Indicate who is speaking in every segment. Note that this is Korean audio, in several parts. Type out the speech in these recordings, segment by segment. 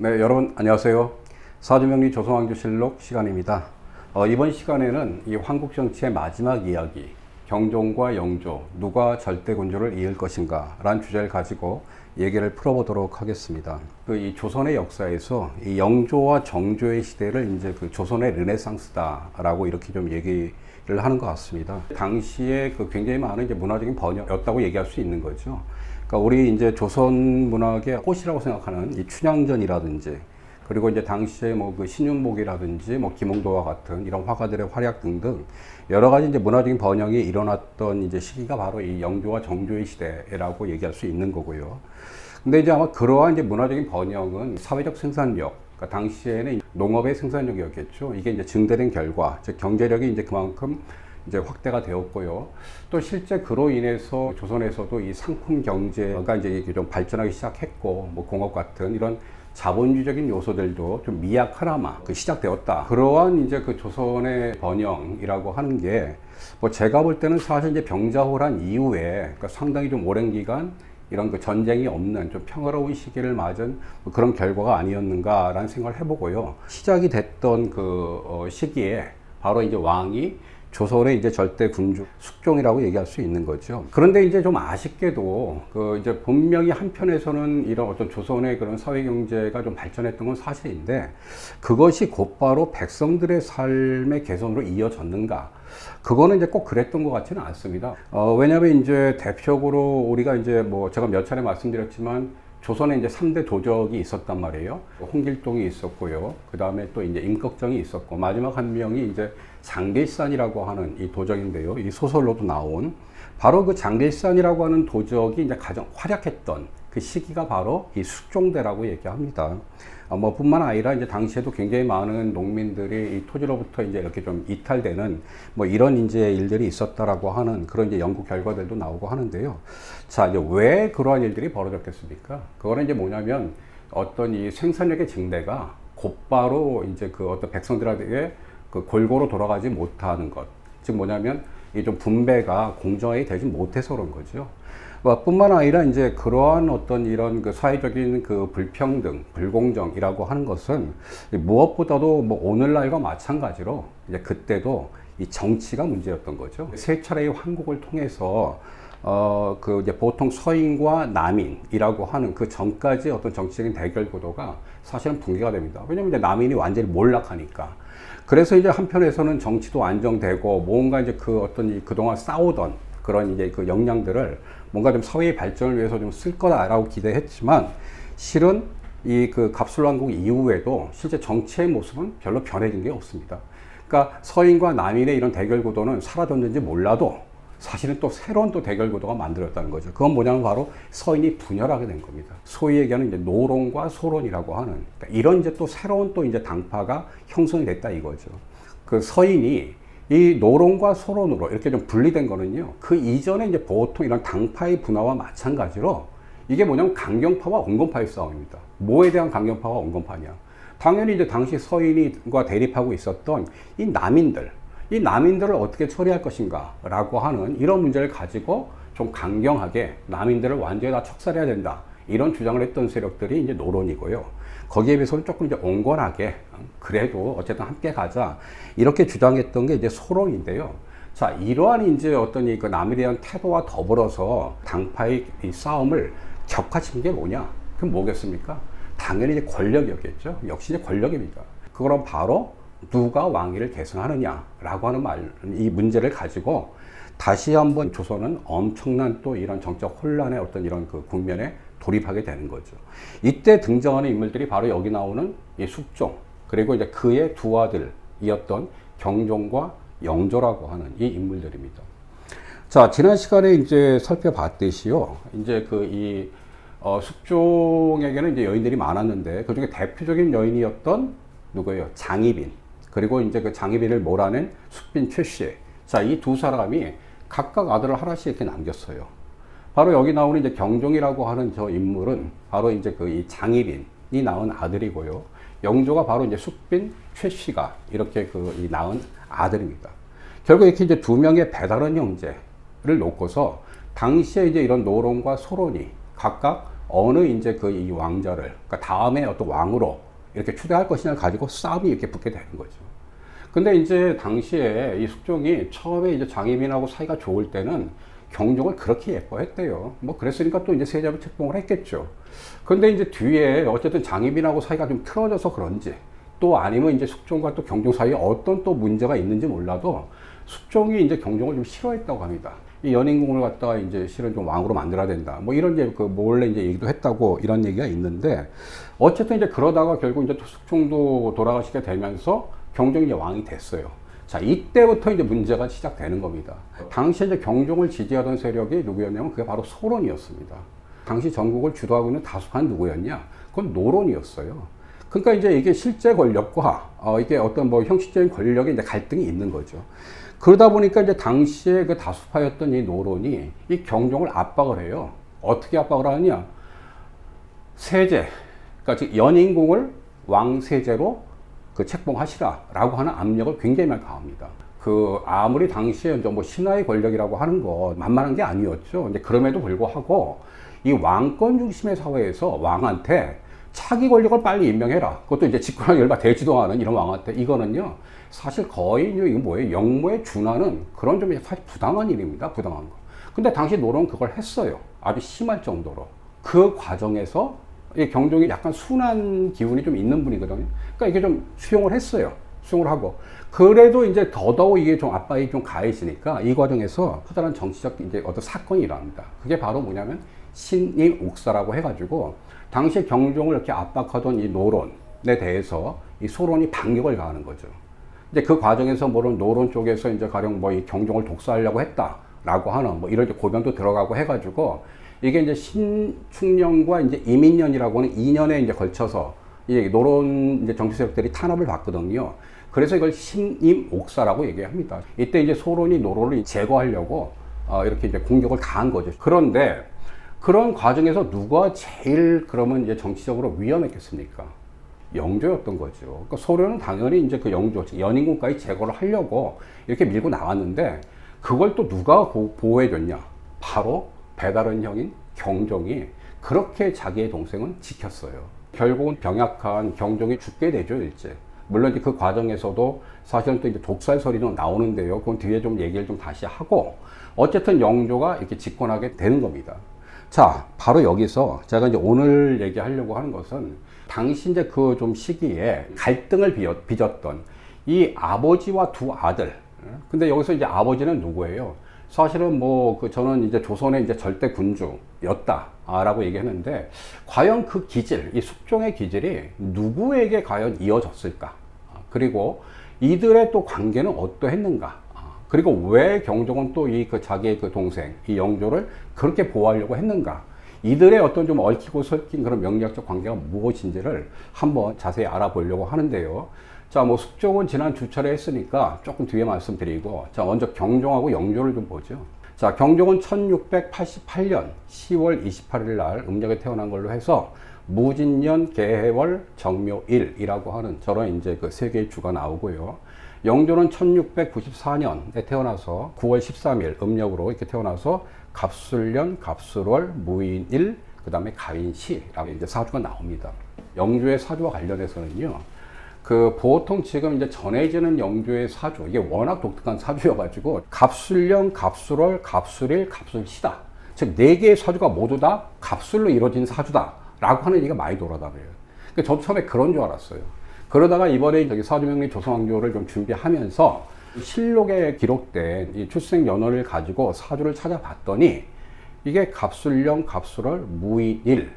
Speaker 1: 네, 여러분 안녕하세요. 사주명리 조선왕조실록 시간입니다. 어, 이번 시간에는 이 한국 정치의 마지막 이야기, 경종과 영조, 누가 절대 군주를 이을 것인가 라는 주제를 가지고 얘기를 풀어보도록 하겠습니다. 그 이 조선의 역사에서 이 영조와 정조의 시대를 이제 그 조선의 르네상스다라고 이렇게 좀 얘기 를 하는 것 같습니다. 당시에 그 굉장히 많은 이제 문화적인 번영이었다고 얘기할 수 있는 거죠. 그러니까 우리 이제 조선 문학의 꽃이라고 생각하는 이 춘향전이라든지 그리고 이제 당시에 뭐 그 신윤복이라든지 뭐 김홍도와 같은 이런 화가들의 활약 등등 여러 가지 이제 문화적인 번영이 일어났던 이제 시기가 바로 이 영조와 정조의 시대라고 얘기할 수 있는 거고요. 근데 이제 아마 그러한 이제 문화적인 번영은 사회적 생산력, 그러니까 당시에는 농업의 생산력이었겠죠. 이게 이제 증대된 결과, 즉 경제력이 이제 그만큼 이제 확대가 되었고요. 또 실제 그로 인해서 조선에서도 이 상품 경제가 이제 좀 발전하기 시작했고, 뭐 공업 같은 이런 자본주의적인 요소들도 좀 미약하나마 그 시작되었다. 그러한 이제 그 조선의 번영이라고 하는 게 뭐 제가 볼 때는 사실 이제 병자호란 이후에 그러니까 상당히 좀 오랜 기간 이런 그 전쟁이 없는 좀 평화로운 시기를 맞은 뭐 그런 결과가 아니었는가라는 생각을 해보고요. 시작이 됐던 그 어, 시기에 바로 이제 왕이 조선의 이제 절대 군주 숙종이라고 얘기할 수 있는 거죠. 그런데 이제 좀 아쉽게도 그 이제 분명히 한편에서는 이런 어떤 조선의 그런 사회 경제가 좀 발전했던 건 사실인데 그것이 곧바로 백성들의 삶의 개선으로 이어졌는가? 그거는 이제 꼭 그랬던 것 같지는 않습니다. 어, 왜냐하면 이제 대표적으로 우리가 이제 뭐 제가 몇 차례 말씀드렸지만 조선에 이제 3대 도적이 있었단 말이에요. 홍길동이 있었고요. 그 다음에 또 이제 임꺽정이 있었고, 마지막 한 명이 이제 장길산이라고 하는 이 도적인데요. 이 소설로도 나온 바로 그 장길산이라고 하는 도적이 이제 가장 활약했던 그 시기가 바로 이 숙종대라고 얘기합니다. 어, 뭐 뿐만 아니라 이제 당시에도 굉장히 많은 농민들이 이 토지로부터 이제 이렇게 좀 이탈되는 뭐 이런 이제 일들이 있었다라고 하는 그런 이제 연구 결과들도 나오고 하는데요. 자, 이제 왜 그러한 일들이 벌어졌겠습니까? 그거는 이제 뭐냐면 어떤 이 생산력의 증대가 곧바로 이제 그 어떤 백성들에게 그 골고루 돌아가지 못하는 것. 즉 뭐냐면 이 좀 분배가 공정하게 되지 못해서 그런 거죠. 뭐 뿐만 아니라 이제 그러한 어떤 이런 그 사회적인 그 불평등, 불공정이라고 하는 것은 무엇보다도 뭐 오늘날과 마찬가지로 이제 그때도 이 정치가 문제였던 거죠. 세 차례의 황국을 통해서 어, 그 이제 보통 서인과 남인이라고 하는 그 전까지 어떤 정치적인 대결 구도가 사실은 붕괴가 됩니다. 왜냐면 이제 남인이 완전히 몰락하니까. 그래서 이제 한편에서는 정치도 안정되고 뭔가 이제 그 어떤 이 그동안 싸우던 그런 이제 그 역량들을 뭔가 좀 사회의 발전을 위해서 좀 쓸 거다라고 기대했지만 실은 이 그 갑술왕국 이후에도 실제 정치의 모습은 별로 변해진 게 없습니다. 그러니까 서인과 남인의 이런 대결 구도는 사라졌는지 몰라도 사실은 또 새로운 또 대결 구도가 만들었다는 거죠. 그건 뭐냐면 바로 서인이 분열하게 된 겁니다. 소위 얘기하는 이제 노론과 소론이라고 하는 그러니까 이런 이제 또 새로운 또 이제 당파가 형성이 됐다 이거죠. 그 서인이 이 노론과 소론으로 이렇게 좀 분리된 거는요. 그 이전에 이제 보통 이런 당파의 분화와 마찬가지로 이게 뭐냐면 강경파와 온건파의 싸움입니다. 뭐에 대한 강경파와 온건파냐? 당연히 이제 당시 서인과 대립하고 있었던 이 남인들, 이 남인들을 어떻게 처리할 것인가 라고 하는 이런 문제를 가지고 좀 강경하게 남인들을 완전히 다 척살해야 된다. 이런 주장을 했던 세력들이 이제 노론이고요. 거기에 비해서는 조금 이제 온건하게 그래도 어쨌든 함께 가자 이렇게 주장했던 게 이제 소론인데요. 자 이러한 이제 어떤 이 그 남에 대한 태도와 더불어서 당파의 이 싸움을 격화시킨 게 뭐냐? 그럼 뭐겠습니까? 당연히 이제 권력이었겠죠. 역시 이제 권력입니다. 그거는 바로 누가 왕위를 계승하느냐라고 하는 말, 이 문제를 가지고 다시 한번 조선은 엄청난 또 이런 정적 혼란의 어떤 이런 그 국면에 돌입하게 되는 거죠. 이때 등장하는 인물들이 바로 여기 나오는 이 숙종, 그리고 이제 그의 두 아들이었던 경종과 영조라고 하는 이 인물들입니다. 자, 지난 시간에 이제 살펴봤듯이요. 이제 그이 어, 숙종에게는 이제 여인들이 많았는데 그 중에 대표적인 여인이었던 누구예요? 장희빈. 그리고 이제 그 장희빈을 몰아낸 숙빈 최씨. 자, 이 두 사람이 각각 아들을 하나씩 이렇게 남겼어요. 바로 여기 나오는 이제 경종이라고 하는 저 인물은 바로 이제 그 이 장희빈이 낳은 아들이고요. 영조가 바로 이제 숙빈 최씨가 이렇게 그이 낳은 아들입니다. 결국 이렇게 이제 두 명의 배다른 형제를 놓고서 당시에 이제 이런 노론과 소론이 각각 어느 이제 그 이 왕자를 그러니까 다음에 어떤 왕으로 이렇게 추대할 것이냐를 가지고 싸움이 이렇게 붙게 되는 거죠. 근데 이제 당시에 이 숙종이 처음에 이제 장희빈하고 사이가 좋을 때는 경종을 그렇게 예뻐했대요. 뭐 그랬으니까 또 이제 세자로 책봉을 했겠죠. 근데 이제 뒤에 어쨌든 장희빈하고 사이가 좀 틀어져서 그런지 또 아니면 이제 숙종과 또 경종 사이에 어떤 또 문제가 있는지 몰라도 숙종이 이제 경종을 좀 싫어했다고 합니다. 이 연인궁을 갖다가 이제 실은 좀 왕으로 만들어야 된다. 뭐 이런 이제 그 몰래 이제 얘기도 했다고 이런 얘기가 있는데 어쨌든 이제 그러다가 결국 이제 숙종도 돌아가시게 되면서 경종이 이제 왕이 됐어요. 자, 이때부터 이제 문제가 시작되는 겁니다. 당시 이제 경종을 지지하던 세력이 누구였냐면 그게 바로 소론이었습니다. 당시 전국을 주도하고 있는 다수파는 누구였냐? 그건 노론이었어요. 그러니까 이제 이게 실제 권력과 어, 이게 어떤 뭐 형식적인 권력의 이제 갈등이 있는 거죠. 그러다 보니까 이제 당시에 그 다수파였던 이 노론이 이 경종을 압박을 해요. 어떻게 압박을 하느냐? 세제, 그러니까 즉 연인공을 왕세제로 그 책봉하시라라고 하는 압력을 굉장히 많이 가합니다. 그 아무리 당시에 이제 뭐 신하의 권력이라고 하는 거 만만한 게 아니었죠. 근데 그럼에도 불구하고 이 왕권 중심의 사회에서 왕한테 차기 권력을 빨리 임명해라. 그것도 이제 집권하기 얼마 되지도 않은 이런 왕한테 이거는요. 사실 거의 이거 뭐예요? 영모에 준하는 그런 좀 사실 부당한 일입니다. 부당한 거. 근데 당시 노론 그걸 했어요. 아주 심할 정도로. 그 과정에서 이 경종이 약간 순한 기운이 좀 있는 분이거든요. 그러니까 이게 좀 수용을 했어요. 수용을 하고. 그래도 이제 더더욱 이게 좀 압박이 좀 가해지니까 이 과정에서 커다란 정치적 이제 어떤 사건이 일어납니다. 그게 바로 뭐냐면 신임 옥사라고 해가지고 당시 경종을 이렇게 압박하던 이 노론에 대해서 이 소론이 반격을 가하는 거죠. 이제 그 과정에서 뭐는 노론 쪽에서 이제 가령 뭐 이 경종을 독사하려고 했다라고 하는 뭐 이런 고변도 들어가고 해가지고 이게 이제 신축년과 이제 이민년이라고 하는 2년에 이제 걸쳐서 이 노론 이제 정치 세력들이 탄압을 받거든요. 그래서 이걸 신임옥사라고 얘기합니다. 이때 이제 소론이 노론을 제거하려고 어 이렇게 이제 공격을 가한 거죠. 그런데 그런 과정에서 누가 제일 그러면 이제 정치적으로 위험했겠습니까? 영조였던 거죠. 그러니까 소련은 당연히 이제 그 영조, 연인군까지 제거를 하려고 이렇게 밀고 나왔는데 그걸 또 누가 보호해줬냐? 바로 배다른 형인 경종이 그렇게 자기의 동생은 지켰어요. 결국은 병약한 경종이 죽게 되죠, 일제. 물론 이제 그 과정에서도 사실은 또 이제 독살 소리도 나오는데요. 그건 뒤에 좀 얘기를 좀 다시 하고 어쨌든 영조가 이렇게 집권하게 되는 겁니다. 자, 바로 여기서 제가 이제 오늘 얘기하려고 하는 것은 당시 이제 그 좀 시기에 갈등을 빚었던 이 아버지와 두 아들. 근데 여기서 이제 아버지는 누구예요? 사실은 뭐 그 저는 이제 조선의 이제 절대 군주였다라고 얘기했는데 과연 그 기질, 이 숙종의 기질이 누구에게 과연 이어졌을까? 그리고 이들의 또 관계는 어떠했는가? 그리고 왜 경종은 또 이 그 자기의 그 동생 이 영조를 그렇게 보호하려고 했는가? 이들의 어떤 좀 얽히고 설킨 그런 명리학적 관계가 무엇인지를 한번 자세히 알아보려고 하는데요. 자, 뭐 숙종은 지난 주철에 했으니까 조금 뒤에 말씀드리고, 자, 먼저 경종하고 영조를 좀 보죠. 자, 경종은 1688년 10월 28일 날 음력에 태어난 걸로 해서 무진년 개해월 정묘일이라고 하는 저런 이제 그 세 개의 주가 나오고요. 영조는 1694년에 태어나서 9월 13일 음력으로 이렇게 태어나서 갑술년, 갑술월, 무인일, 그 다음에 가인시라고 이제 사주가 나옵니다. 영조의 사주와 관련해서는요. 그 보통 지금 이제 전해지는 영조의 사주 이게 워낙 독특한 사주여가지고 갑술령, 갑술월, 갑술일, 갑술시다. 즉 네 개의 사주가 모두 다 갑술로 이루어진 사주다라고 하는 얘기가 많이 돌아다녀요. 그러니까 저도 처음에 그런 줄 알았어요. 그러다가 이번에 저기 사주명리 조선왕조를 좀 준비하면서 실록에 기록된 이 출생 연월을 가지고 사주를 찾아봤더니 이게 갑술령, 갑술월, 무인일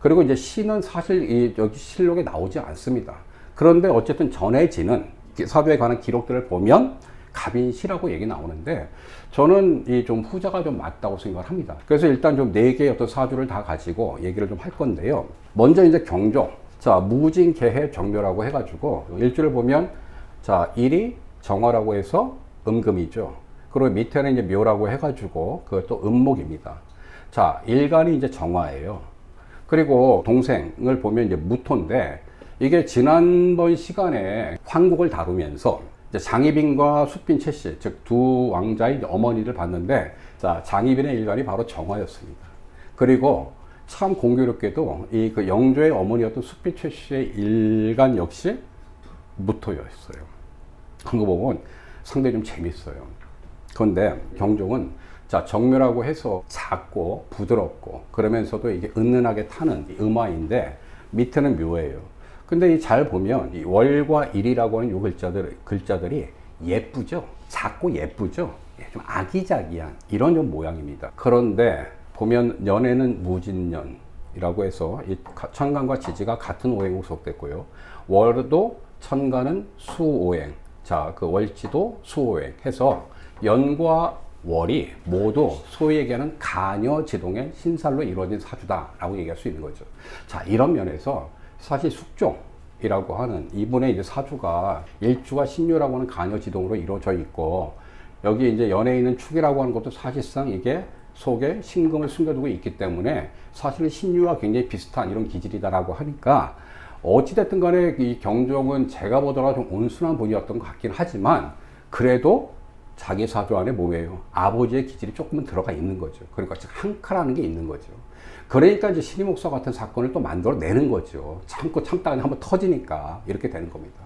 Speaker 1: 그리고 이제 시는 사실 이 여기 실록에 나오지 않습니다. 그런데 어쨌든 전해지는 사주에 관한 기록들을 보면 갑인시라고 얘기 나오는데 저는 이 좀 후자가 좀 맞다고 생각을 합니다. 그래서 일단 좀 네 개의 어떤 사주를 다 가지고 얘기를 좀 할 건데요. 먼저 이제 경종. 자, 무진 개해 정묘라고 해가지고 일주를 보면 자, 일이 정화라고 해서 음금이죠. 그리고 밑에는 이제 묘라고 해가지고 그것도 음목입니다. 자, 일간이 이제 정화예요. 그리고 동생을 보면 이제 무토인데 이게 지난번 시간에 황국을 다루면서 장희빈과 숫빈 최씨, 즉 두 왕자의 어머니를 봤는데, 자, 장희빈의 일간이 바로 정화였습니다. 그리고 참 공교롭게도 이 그 영조의 어머니였던 숙비 최 씨의 일간 역시 무토였어요. 그런 거 보면 상당히 좀 재밌어요. 그런데 경종은 자 정묘라고 해서 작고 부드럽고 그러면서도 이게 은은하게 타는 이 음화인데 밑에는 묘예요. 근데 이 잘 보면 이 월과 일이라고 하는 요 글자들 글자들이 예쁘죠. 작고 예쁘죠. 예, 좀 아기자기한 이런 좀 모양입니다. 그런데 보면 연에는 무진년이라고 해서 이 가- 천간과 지지가 같은 오행으로 속됐고요. 월도 천간은 수오행. 자, 그 월지도 수오행 해서 연과 월이 모두 소위 얘기하는 가녀지동의 신살로 이루어진 사주다라고 얘기할 수 있는 거죠. 자, 이런 면에서 사실 숙종 이라고 하는 이분의 이제 사주가 일주가 신유라고 하는 가녀지동으로 이루어져 있고 여기 이제 있는 축이라고 하는 것도 사실상 이게 속에 신금을 숨겨두고 있기 때문에 사실은 신유와 굉장히 비슷한 이런 기질이다라고 하니까 어찌됐든 간에 이 경종은 제가 보더라도 좀 온순한 분이었던 것 같긴 하지만 그래도 자기 사주 안에 뭐예요? 아버지의 기질이 조금은 들어가 있는 거죠. 그러니까 즉 한카라는 게 있는 거죠. 그러니까 이제 신임 목사 같은 사건을 또 만들어내는 거죠. 참고 참다가 한번 터지니까 이렇게 되는 겁니다.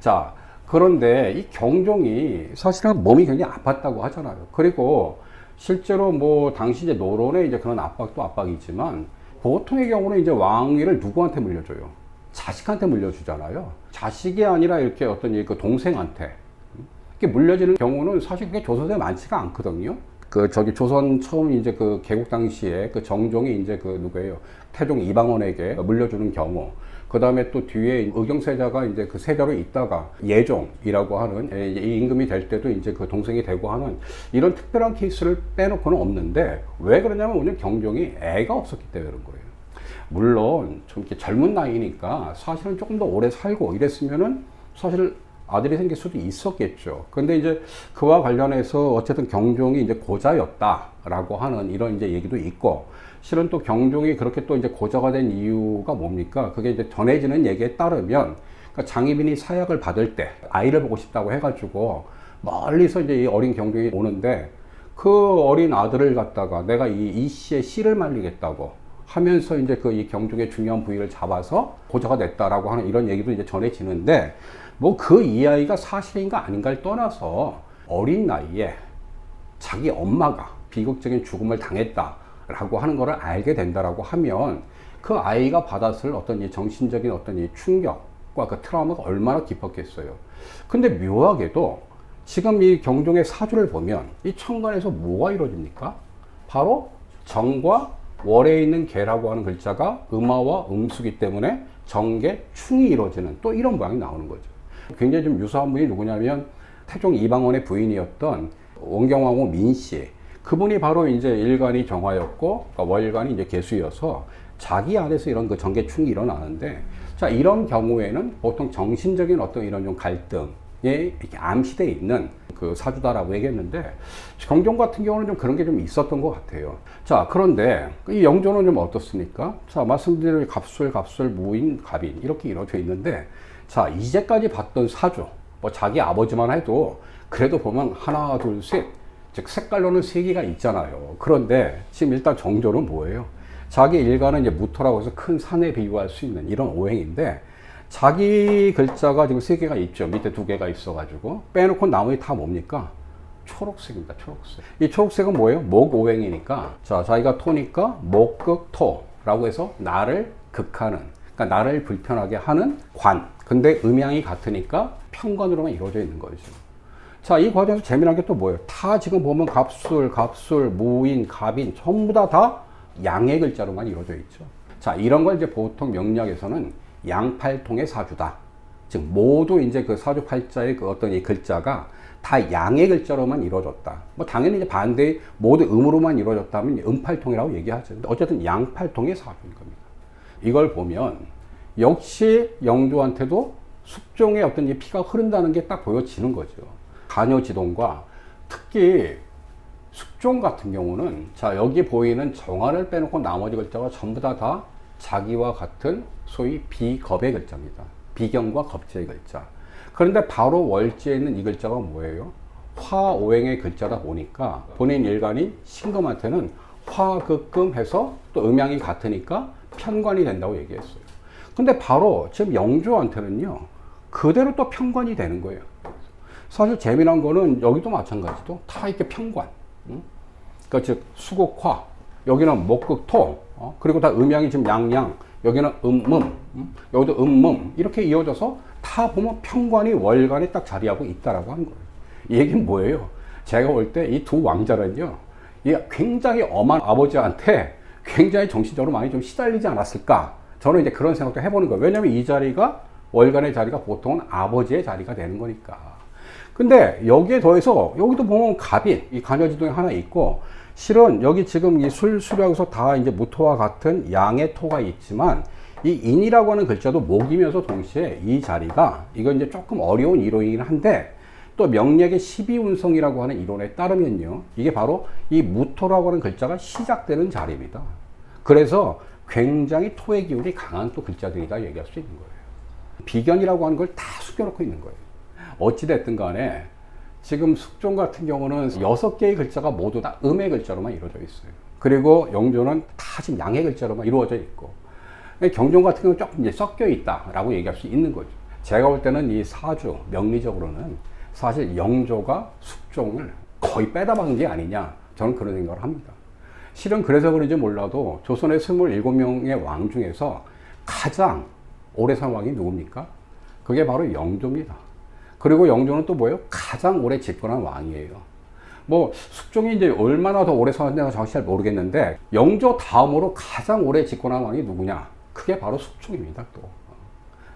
Speaker 1: 자, 그런데 이 경종이 사실은 몸이 굉장히 아팠다고 하잖아요. 그리고 실제로 뭐 당시 이제 노론의 이제 그런 압박도 압박이지만 보통의 경우는 이제 왕위를 누구한테 물려줘요? 자식한테 물려주잖아요. 자식이 아니라 이렇게 어떤 이그 동생한테 이렇게 물려지는 경우는 사실 그게 조선에 많지가 않거든요. 그 저기 조선 처음 이제 그 개국 당시에 그 정종이 이제 그 누구예요? 태종 이방원에게 물려주는 경우. 그 다음에 또 뒤에 의경세자가 이제 그 세자로 있다가 예종이라고 하는 예, 이 임금이 될 때도 이제 그 동생이 되고 하는 이런 특별한 케이스를 빼놓고는 없는데 왜 그러냐면 오늘 경종이 애가 없었기 때문에 그런 거예요. 물론 좀 이렇게 젊은 나이니까 사실은 조금 더 오래 살고 이랬으면은 사실 아들이 생길 수도 있었겠죠. 근데 이제 그와 관련해서 어쨌든 경종이 이제 고자였다라고 하는 이런 이제 얘기도 있고 실은 또 경종이 그렇게 또 이제 고자가 된 이유가 뭡니까? 그게 이제 전해지는 얘기에 따르면 그러니까 장희빈이 사약을 받을 때 아이를 보고 싶다고 해가지고 멀리서 이제 이 어린 경종이 오는데 그 어린 아들을 갖다가 내가 이, 이 씨의 씨를 말리겠다고 하면서 이제 그 이 경종의 중요한 부위를 잡아서 고자가 됐다라고 하는 이런 얘기도 이제 전해지는데 뭐 그 이야기가 사실인가 아닌가를 떠나서 어린 나이에 자기 엄마가 비극적인 죽음을 당했다 라고 하는 것을 알게 된다라고 하면 그 아이가 받았을 어떤 이 정신적인 어떤 이 충격과 그 트라우마가 얼마나 깊었겠어요. 근데 묘하게도 지금 이 경종의 사주를 보면 이 천간에서 뭐가 이루어집니까? 바로 정과 월에 있는 개라고 하는 글자가 음화와 음수기 때문에 정계 충이 이루어지는 또 이런 모양이 나오는 거죠. 굉장히 좀 유사한 분이 누구냐면 태종 이방원의 부인이었던 원경왕후 민씨. 그분이 바로 이제 일간이 정화였고 그러니까 월간이 이제 개수여서 자기 안에서 이런 그 정계충이 일어나는데 자 이런 경우에는 보통 정신적인 어떤 이런 좀 갈등에 이렇게 암시돼 있는 그 사주다라고 얘기했는데 경종 같은 경우는 좀 그런 게 좀 있었던 것 같아요. 자 그런데 이 영조는 좀 어떻습니까? 자 말씀드린 갑술, 갑술, 무인, 갑인 이렇게 이루어져 있는데 자 이제까지 봤던 사주 뭐 자기 아버지만 해도 그래도 보면 하나 둘 셋 즉 색깔로는 세 개가 있잖아요. 그런데 지금 일단 정조는 뭐예요? 자기 일가는 이제 무토라고 해서 큰 산에 비유할 수 있는 이런 오행인데 자기 글자가 지금 세 개가 있죠. 밑에 두 개가 있어가지고 빼놓고 나머지 다 뭡니까? 초록색입니다. 초록색. 이 초록색은 뭐예요? 목 오행이니까 자 자기가 토니까 목극 토라고 해서 나를 극하는 그러니까 나를 불편하게 하는 관. 근데 음양이 같으니까 편관으로만 이루어져 있는 거죠. 자, 이 과정에서 재미난 게 또 뭐예요? 다 지금 보면 갑술, 갑술, 무인, 갑인 전부 다 다 양의 글자로만 이루어져 있죠. 자, 이런 걸 이제 보통 명리학에서는 양팔통의 사주다. 즉 모두 이제 그 사주 팔자의 그 어떤 이 글자가 다 양의 글자로만 이루어졌다. 뭐 당연히 이제 반대 모두 음으로만 이루어졌다면 음팔통이라고 얘기하죠. 어쨌든 양팔통의 사주인 겁니다. 이걸 보면 역시 영조한테도 숙종의 어떤 이 피가 흐른다는 게 딱 보여지는 거죠. 가녀지동과 특히 숙종 같은 경우는 자 여기 보이는 정화를 빼놓고 나머지 글자가 전부 다 다 자기와 같은 소위 비겁의 글자입니다. 비경과 겁제의 글자. 그런데 바로 월지에 있는 이 글자가 뭐예요? 화오행의 글자다 보니까 본인 일간인 신금한테는 화극금 해서 또 음양이 같으니까 편관이 된다고 얘기했어요. 근데 바로 지금 영조한테는요, 그대로 또 편관이 되는 거예요. 사실 재미난 거는 여기도 마찬가지도 다 이렇게 편관. 응? 그러니까 즉 수국화, 여기는 목극토, 어? 그리고 다 음양이 지금 양양, 여기는 음음, 음? 여기도 음음 이렇게 이어져서 다 보면 편관이 월간에 딱 자리하고 있다라고 하는 거예요. 이 얘기는 뭐예요? 제가 볼 때 이 두 왕자는요, 이 굉장히 엄한 아버지한테 굉장히 정신적으로 많이 좀 시달리지 않았을까? 저는 이제 그런 생각도 해보는 거예요. 왜냐면 이 자리가 월간의 자리가 보통은 아버지의 자리가 되는 거니까. 근데 여기에 더해서 여기도 보면 갑인, 이 간여지동이 하나 있고 실은 여기 지금 이 술수령에서 다 이제 무토와 같은 양의 토가 있지만 이 인이라고 하는 글자도 목이면서 동시에 이 자리가 이건 이제 조금 어려운 이론이긴 한데 또 명리학의 12운성이라고 하는 이론에 따르면요. 이게 바로 이 무토라고 하는 글자가 시작되는 자리입니다. 그래서 굉장히 토의 기운이 강한 또 글자들이다 얘기할 수 있는 거예요. 비견이라고 하는 걸 다 숨겨놓고 있는 거예요. 어찌됐든 간에 지금 숙종 같은 경우는 여섯 개의 글자가 모두 다 음의 글자로만 이루어져 있어요. 그리고 영조는 다 지금 양의 글자로만 이루어져 있고 경종 같은 경우는 조금 이제 섞여 있다라고 얘기할 수 있는 거죠. 제가 볼 때는 이 사주 명리적으로는 사실 영조가 숙종을 거의 빼다 박은 게 아니냐 저는 그런 생각을 합니다. 실은 그래서 그런지 몰라도 조선의 27명의 왕 중에서 가장 오래 산 왕이 누굽니까? 그게 바로 영조입니다. 그리고 영조는 또 뭐예요? 가장 오래 집권한 왕이에요. 뭐 숙종이 이제 얼마나 더 오래 살았는지 정확히 잘 모르겠는데 영조 다음으로 가장 오래 집권한 왕이 누구냐? 그게 바로 숙종입니다. 또.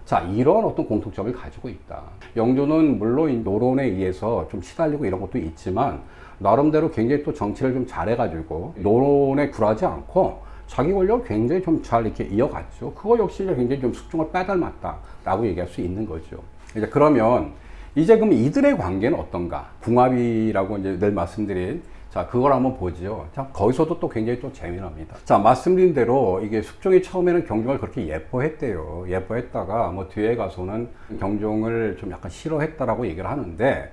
Speaker 1: 자, 이런 어떤 공통점을 가지고 있다. 영조는 물론 노론에 의해서 좀 시달리고 이런 것도 있지만 나름대로 굉장히 또 정치를 좀 잘해가지고 노론에 굴하지 않고 자기 권력을 굉장히 좀 잘 이렇게 이어갔죠. 그거 역시 굉장히 좀 숙종을 빼닮았다라고 얘기할 수 있는 거죠. 이제 그러면 이제 그럼 이들의 관계는 어떤가? 궁합이라고 이제 늘 말씀드린 자, 그걸 한번 보지요. 자, 거기서도 또 굉장히 또 재미납니다. 자, 말씀드린 대로 이게 숙종이 처음에는 경종을 그렇게 예뻐했대요. 예뻐했다가 뭐 뒤에 가서는 경종을 좀 약간 싫어했다라고 얘기를 하는데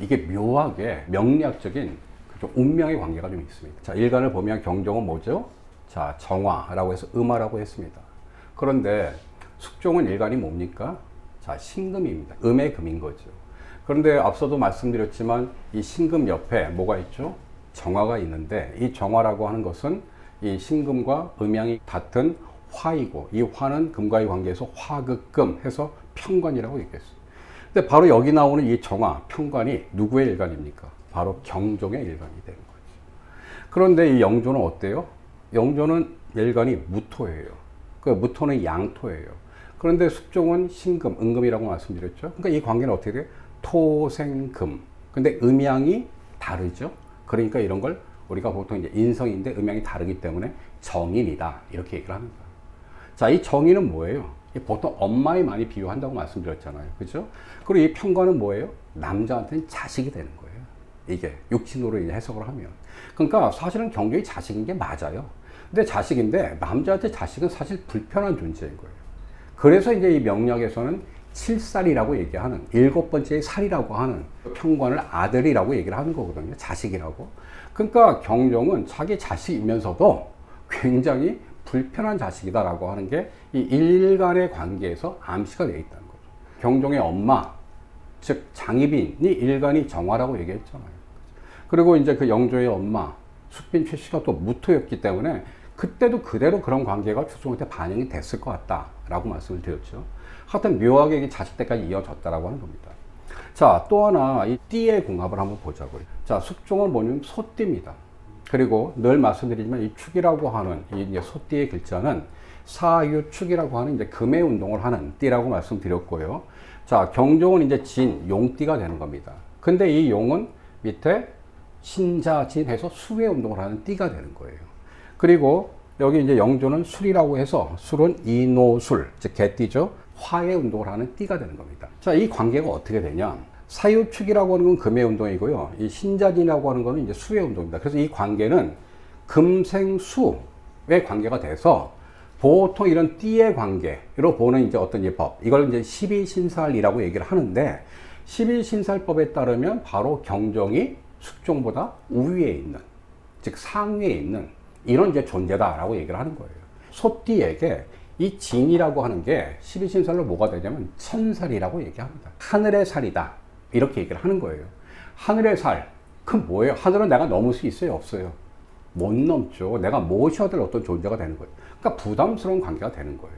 Speaker 1: 이게 묘하게 명리학적인 좀 운명의 관계가 좀 있습니다. 자, 일간을 보면 경종은 뭐죠? 자, 정화라고 해서 음화라고 했습니다. 그런데 숙종은 일간이 뭡니까? 자, 신금입니다. 음의 금인 거죠. 그런데 앞서도 말씀드렸지만 이 신금 옆에 뭐가 있죠? 정화가 있는데 이 정화라고 하는 것은 이 신금과 음양이 같은 화이고 이 화는 금과의 관계에서 화극금 해서 평관이라고 얘기했어요. 근데 바로 여기 나오는 이 정화, 평관이 누구의 일간입니까? 바로 경종의 일간이 되는 거죠. 그런데 이 영조는 어때요? 영조는 일간이 무토예요. 그 무토는 양토예요. 그런데 숙종은 신금, 은금이라고 말씀드렸죠. 그러니까 이 관계는 어떻게 돼요? 토생금. 근데 음양이 다르죠. 그러니까 이런 걸 우리가 보통 이제 인성인데 음양이 다르기 때문에 정인이다. 이렇게 얘기를 합니다. 자, 이 정인은 뭐예요? 보통 엄마에 많이 비유한다고 말씀드렸잖아요. 그죠? 그리고 이 편관은 뭐예요? 남자한테는 자식이 되는 거예요. 이게 육신으로 이제 해석을 하면. 그러니까 사실은 경종이 자식인 게 맞아요. 근데 자식인데 남자한테 자식은 사실 불편한 존재인 거예요. 그래서 이제 이 명략에서는 칠살이라고 얘기하는 일곱 번째의 살이라고 하는 평관을 아들이라고 얘기를 하는 거거든요. 자식이라고. 그러니까 경종은 자기 자식이면서도 굉장히 불편한 자식이다라고 하는 게 이 일간의 관계에서 암시가 되어 있다는 거죠. 경종의 엄마, 즉 장희빈이 일간이 정화라고 얘기했잖아요. 그리고 이제 그 영조의 엄마 숙빈 최 씨가 또 무토였기 때문에 그때도 그대로 그런 관계가 추종한테 반영이 됐을 것 같다라고 말씀을 드렸죠. 하여튼 묘하게 이게 자식 때까지 이어졌다라고 하는 겁니다. 자, 또 하나 이 띠의 궁합을 한번 보자고요. 자, 숙종은 뭐냐면 소띠입니다. 그리고 늘 말씀드리지만 이 축이라고 하는 이 소띠의 글자는 사유축이라고 하는 이제 금의 운동을 하는 띠라고 말씀드렸고요. 자, 경종은 이제 진, 용띠가 되는 겁니다. 근데 이 용은 밑에 신자진 해서 수의 운동을 하는 띠가 되는 거예요. 그리고 여기 이제 영조는 술이라고 해서 술은 이노술, 즉 개띠죠. 화의 운동을 하는 띠가 되는 겁니다. 자, 이 관계가 어떻게 되냐? 사유축이라고 하는 건 금의 운동이고요. 이 신자진이라고 하는 거는 이제 수의 운동입니다. 그래서 이 관계는 금생수의 관계가 돼서 보통 이런 띠의 관계로 보는 이제 어떤 이 법, 이걸 이제 12신살이라고 얘기를 하는데 12신살법에 따르면 바로 경종이 숙종보다 우위에 있는, 즉 상위에 있는 이런 이제 존재다라고 얘기를 하는 거예요. 소띠에게 이 진이라고 하는 게 12신살로 뭐가 되냐면 천살이라고 얘기합니다. 하늘의 살이다. 이렇게 얘기를 하는 거예요. 하늘의 살. 그 뭐예요? 하늘은 내가 넘을 수 있어요? 없어요? 못 넘죠. 내가 모셔야 될 어떤 존재가 되는 거예요. 그러니까 부담스러운 관계가 되는 거예요.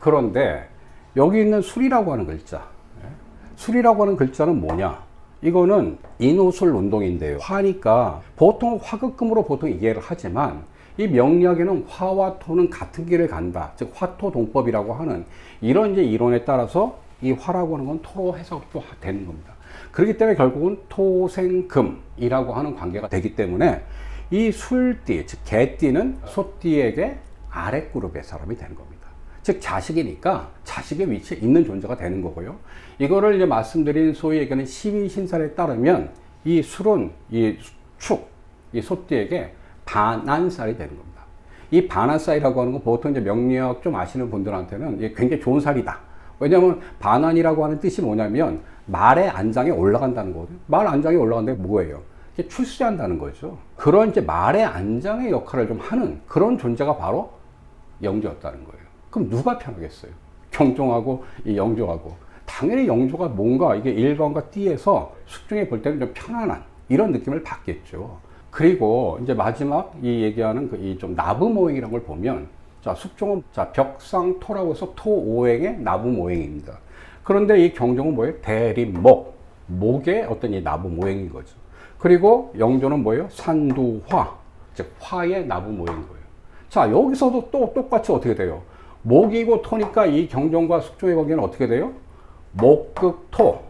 Speaker 1: 그런데 여기 있는 술이라고 하는 글자. 예? 술이라고 하는 글자는 뭐냐? 이거는 인후술 운동인데요. 화니까 보통 화극금으로 보통 이해를 하지만 이 명리학에는 화와 토는 같은 길을 간다. 즉 화토 동법이라고 하는 이런 이제 이론에 따라서 이 화라고 하는 건 토로 해석도 되는 겁니다. 그렇기 때문에 결국은 토생금이라고 하는 관계가 되기 때문에 이 술띠, 즉 개띠는 소띠에게 아래 그룹의 사람이 되는 겁니다. 즉 자식이니까 자식의 위치에 있는 존재가 되는 거고요. 이거를 이제 말씀드린 소위 얘기하는 12신살에 따르면 이 술은 이 축, 이 소띠에게 반한살이 되는 겁니다. 이 반한살이라고 하는 건 보통 이제 명리학 좀 아시는 분들한테는 굉장히 좋은 살이다. 왜냐하면 반환이라고 하는 뜻이 뭐냐면 말의 안장에 올라간다는 거거든요. 말 안장에 올라간다는 게 뭐예요? 출세한다는 거죠. 그런 이제 말의 안장의 역할을 좀 하는 그런 존재가 바로 영조였다는 거예요. 그럼 누가 편하겠어요? 경종하고 이 영조하고. 당연히 영조가 뭔가 이게 일관과 띠에서 숙중에 볼 때는 좀 편안한 이런 느낌을 받겠죠. 그리고 이제 마지막 이 얘기하는 그 이 좀 나부모행이라는 걸 보면 자 숙종은 자 벽상 토라고 해서 토오행의 나부모행입니다. 그런데 이 경종은 뭐예요? 대림목 목의 어떤 이 나부모행인 거죠. 그리고 영조는 뭐예요? 산두화 즉 화의 나부모행인 거예요. 자 여기서도 또 똑같이 어떻게 돼요? 목이고 토니까 이 경종과 숙종의 관계는 어떻게 돼요? 목극토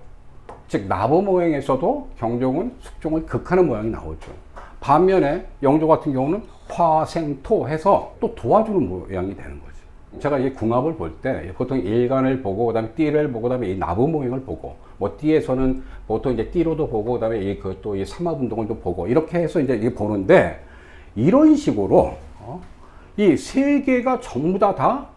Speaker 1: 즉 나부 모행에서도 경종은 숙종을 극하는 모양이 나오죠. 반면에 영조 같은 경우는 화생토 해서 또 도와주는 모양이 되는 거죠. 제가 이 궁합을 볼 때 보통 일간을 보고 그다음에 띠를 보고 그다음에 이 나부 모형을 보고 뭐 띠에서는 보통 이제 띠로도 보고 그다음에 이그또이 삼합 운동을 좀 보고 이렇게 해서 이제 이게 보는데 이런 식으로 어? 이세 개가 전부 다다 다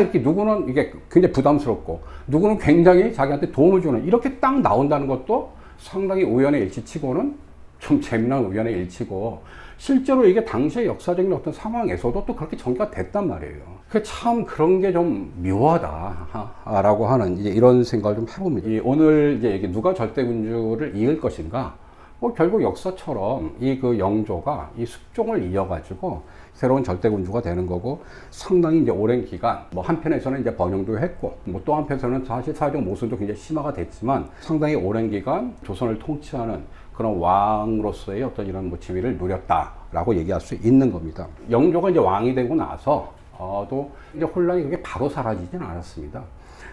Speaker 1: 이렇게 누구는 이게 굉장히 부담스럽고 누구는 굉장히 자기한테 도움을 주는 이렇게 딱 나온다는 것도 상당히 우연의 일치치고는 좀 재미난 우연의 일치고 실제로 이게 당시의 역사적인 어떤 상황에서도 또 그렇게 전개가 됐단 말이에요. 그참 그런 게 좀 묘하다라고 하는 이제 이런 생각을 좀 해봅니다. 이 오늘 이제 이게 누가 절대군주를 이을 것인가? 뭐 결국 역사처럼 이 그 영조가 이 숙종을 이어가지고 새로운 절대군주가 되는 거고 상당히 이제 오랜 기간 뭐 한편에서는 이제 번영도 했고 뭐 또 한편에서는 사실 사회적 모순도 굉장히 심화가 됐지만 상당히 오랜 기간 조선을 통치하는 그런 왕으로서의 어떤 이런 뭐 지위를 누렸다라고 얘기할 수 있는 겁니다. 영조가 이제 왕이 되고 나서 어도 이제 혼란이 그게 바로 사라지진 않았습니다.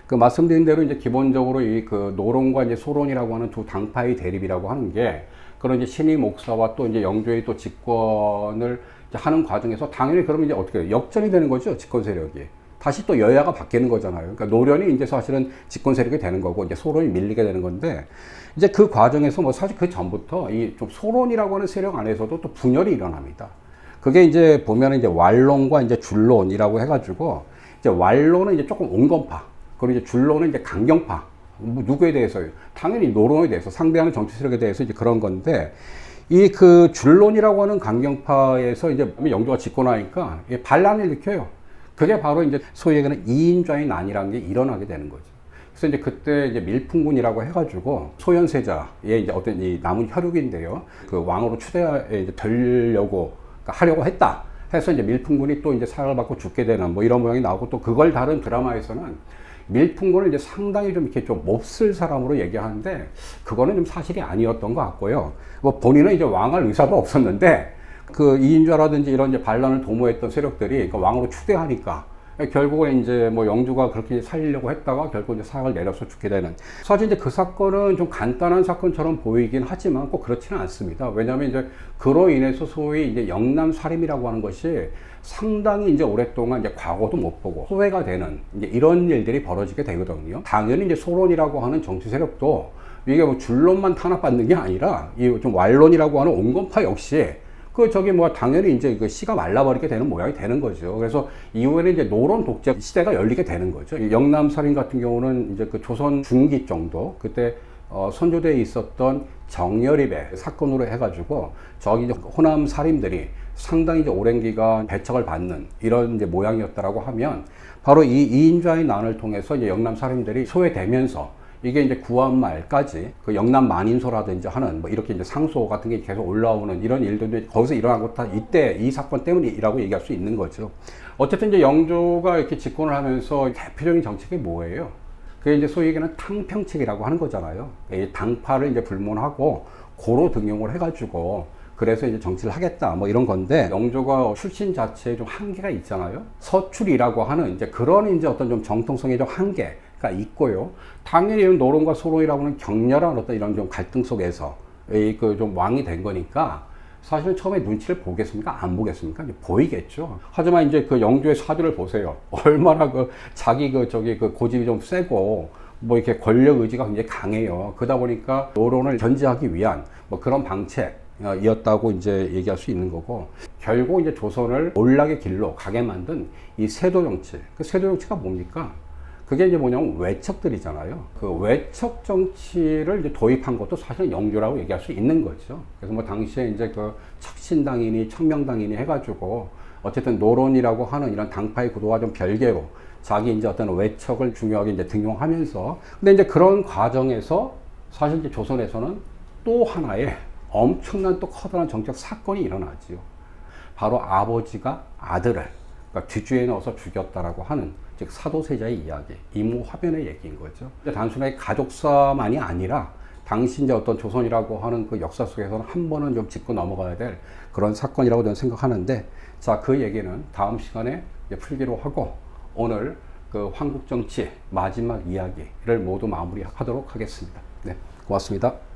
Speaker 1: 그 말씀드린 대로 이제 기본적으로 이 그 노론과 이제 소론이라고 하는 두 당파의 대립이라고 하는 게 그런 이제 신임 목사와 또 이제 영조의 또 집권을 하는 과정에서 당연히 그러면 이제 어떻게 해요? 역전이 되는 거죠 집권 세력이. 다시 또 여야가 바뀌는 거잖아요. 그러니까 노련이 이제 사실은 집권 세력이 되는 거고 이제 소론이 밀리게 되는 건데 이제 그 과정에서 뭐 사실 그 전부터 이 좀 소론이라고 하는 세력 안에서도 또 분열이 일어납니다. 그게 이제 보면은 이제 완론과 이제 줄론이라고 해가지고 이제 완론은 이제 조금 온건파 그리고 이제 줄론은 이제 강경파 뭐 누구에 대해서요? 당연히 노론에 대해서 상대하는 정치 세력에 대해서 이제 그런 건데 이 그 줄론이라고 하는 강경파에서 이제 영조가 집권하니까 반란을 일으켜요. 그게 바로 이제 소위 얘기하는 이인좌의 난이라는 게 일어나게 되는 거죠. 그래서 이제 그때 이제 밀풍군이라고 해가지고 소현세자의 이제 어떤 이 남은 혈육인데요. 그 왕으로 이제 되려고 그러니까 하려고 했다. 해서 이제 밀풍군이 또 이제 사형을 받고 죽게 되는 뭐 이런 모양이 나오고 또 그걸 다룬 드라마에서는 밀풍군을 이제 상당히 좀 이렇게 좀 몹쓸 사람으로 얘기하는데 그거는 좀 사실이 아니었던 것 같고요. 뭐 본인은 이제 왕할 의사도 없었는데 그 이인좌라든지 이런 이제 반란을 도모했던 세력들이 그 왕으로 추대하니까 결국은 이제 뭐 영주가 그렇게 살리려고 했다가 결국 이제 사형을 내려서 죽게 되는. 사실 이제 그 사건은 좀 간단한 사건처럼 보이긴 하지만 꼭 그렇지는 않습니다. 왜냐하면 이제 그로 인해서 소위 이제 영남 살인이라고 하는 것이 상당히 이제 오랫동안 이제 과거도 못 보고 후회가 되는 이제 이런 일들이 벌어지게 되거든요. 당연히 이제 소론이라고 하는 정치 세력도 이게 뭐 줄론만 탄압받는 게 아니라 이 좀 완론이라고 하는 온건파 역시 그 저기 뭐 당연히 이제 그 씨가 말라버리게 되는 모양이 되는 거죠. 그래서 이후에는 이제 노론 독재 시대가 열리게 되는 거죠. 이 영남 살인 같은 경우는 이제 그 조선 중기 정도 그때 어, 선조대에 있었던 정열입의 사건으로 해가지고 저기 이제 호남 살인들이 상당히 이제 오랜 기간 배척을 받는 이런 이제 모양이었다라고 하면 바로 이 이인좌의 난을 통해서 이제 영남 살인들이 소외되면서 이게 이제 구한 말까지 그 영남 만인소라든지 하는 뭐 이렇게 이제 상소 같은 게 계속 올라오는 이런 일들도 거기서 일어난 것다 이때 이 사건 때문이라고 얘기할 수 있는 거죠. 어쨌든 이제 영조가 이렇게 집권을 하면서 대표적인 정책이 뭐예요? 그게 이제 소위 얘기하는 탕평책이라고 하는 거잖아요. 이 당파를 이제 불문하고 고로 등용을 해가지고 그래서 이제 정치를 하겠다 뭐 이런 건데 영조가 출신 자체에 좀 한계가 있잖아요. 서출이라고 하는 이제 그런 이제 어떤 좀 정통성의 좀 한계 가 있고요. 당연히 노론과 소론이라고 하는 격렬한 어떤 이런 좀 갈등 속에서 이그좀 왕이 된 거니까 사실은 처음에 눈치를 보겠습니까? 안 보겠습니까? 보이겠죠. 하지만 이제 그 영조의 사주를 보세요. 얼마나 그 자기 그 저기 그 고집이 좀 세고 뭐 이렇게 권력 의지가 굉장히 강해요. 그러다 보니까 노론을 견제하기 위한 뭐 그런 방책 이었다고 이제 얘기할 수 있는 거고 결국 이제 조선을 올락의 길로 가게 만든 이 세도 정치. 그 세도 정치가 뭡니까? 그게 이제 뭐냐면 외척들이잖아요. 그 외척 정치를 이제 도입한 것도 사실은 영조라고 얘기할 수 있는 거죠. 그래서 뭐 당시에 이제 그 척신당이니 청명당이니 해가지고 어쨌든 노론이라고 하는 이런 당파의 구도와 좀 별개로 자기 이제 어떤 외척을 중요하게 이제 등용하면서 근데 이제 그런 과정에서 사실 이제 조선에서는 또 하나의 엄청난 또 커다란 정책 사건이 일어나지요. 바로 아버지가 아들을 그러니까 뒤주에 넣어서 죽였다라고 하는 즉 사도세자의 이야기, 이무화변의 얘기인 거죠. 단순하게 가족사만이 아니라 당시 이제 어떤 조선이라고 하는 그 역사 속에서는 한 번은 좀 짚고 넘어가야 될 그런 사건이라고 저는 생각하는데 자 그 얘기는 다음 시간에 풀기로 하고 오늘 그 한국 정치 마지막 이야기를 모두 마무리하도록 하겠습니다. 네, 고맙습니다.